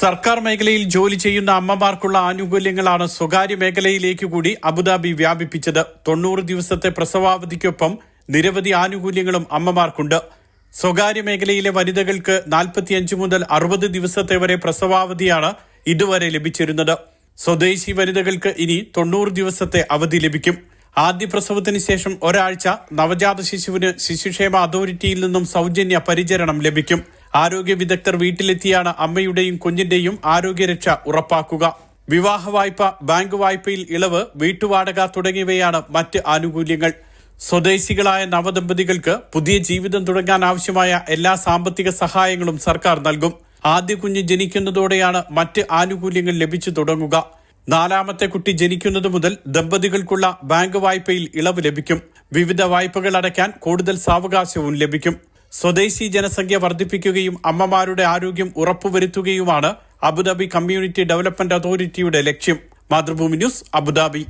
സർക്കാർ മേഖലയിൽ ജോലി ചെയ്യുന്ന അമ്മമാർക്കുള്ള ആനുകൂല്യങ്ങളാണ് സ്വകാര്യ മേഖലയിലേക്ക് കൂടി അബുദാബി വ്യാപിപ്പിച്ചത്. തൊണ്ണൂറ് ദിവസത്തെ പ്രസവാവധിക്കൊപ്പം നിരവധി ആനുകൂല്യങ്ങളും അമ്മമാർക്കുണ്ട്. സ്വകാര്യ മേഖലയിലെ വനിതകൾക്ക് നാൽപ്പത്തിയഞ്ച് മുതൽ അറുപത് ദിവസത്തെ വരെ പ്രസവാവധിയാണ് ഇതുവരെ ലഭിച്ചിരുന്നത്. സ്വദേശി വനിതകൾക്ക് ഇനി തൊണ്ണൂറ് ദിവസത്തെ അവധി ലഭിക്കും. ആദ്യ പ്രസവത്തിന് ശേഷം ഒരാഴ്ച നവജാത ശിശുവിന് ശിശുക്ഷേമ അതോറിറ്റിയിൽ നിന്നും സൗജന്യ പരിചരണം ലഭിക്കും. ആരോഗ്യ വിദഗ്ധർ വീട്ടിലെത്തിയാണ് അമ്മയുടെയും കുഞ്ഞിന്റെയും ആരോഗ്യരക്ഷ ഉറപ്പാക്കുക. വിവാഹ വായ്പ ബാങ്ക് വായ്പയിൽ ഇളവ് വീട്ടുവാടക തുടങ്ങിയവയാണ് മറ്റ് ആനുകൂല്യങ്ങൾ. സ്വദേശികളായ നവദമ്പതികൾക്ക് പുതിയ ജീവിതം തുടങ്ങാൻ ആവശ്യമായ എല്ലാ സാമ്പത്തിക സഹായങ്ങളും സർക്കാർ നൽകും. ആദ്യ കുഞ്ഞ് ജനിക്കുന്നതോടെയാണ് മറ്റ് ആനുകൂല്യങ്ങൾ ലഭിച്ചു തുടങ്ങുക. നാലാമത്തെ കുട്ടി ജനിക്കുന്നത് മുതൽ ദമ്പതികൾക്കുള്ള ബാങ്ക് വായ്പയിൽ ഇളവ് ലഭിക്കും. വിവിധ വായ്പകൾ അടയ്ക്കാൻ കൂടുതൽ സാവകാശവും ലഭിക്കും. സ്വദേശി ജനസംഖ്യ വർദ്ധിപ്പിക്കുകയും അമ്മമാരുടെ ആരോഗ്യം ഉറപ്പുവരുത്തുകയുമാണ് അബുദാബി കമ്മ്യൂണിറ്റി ഡെവലപ്മെന്റ് അതോറിറ്റിയുടെ ലക്ഷ്യം. Mathrubhumi news Abu Dhabi.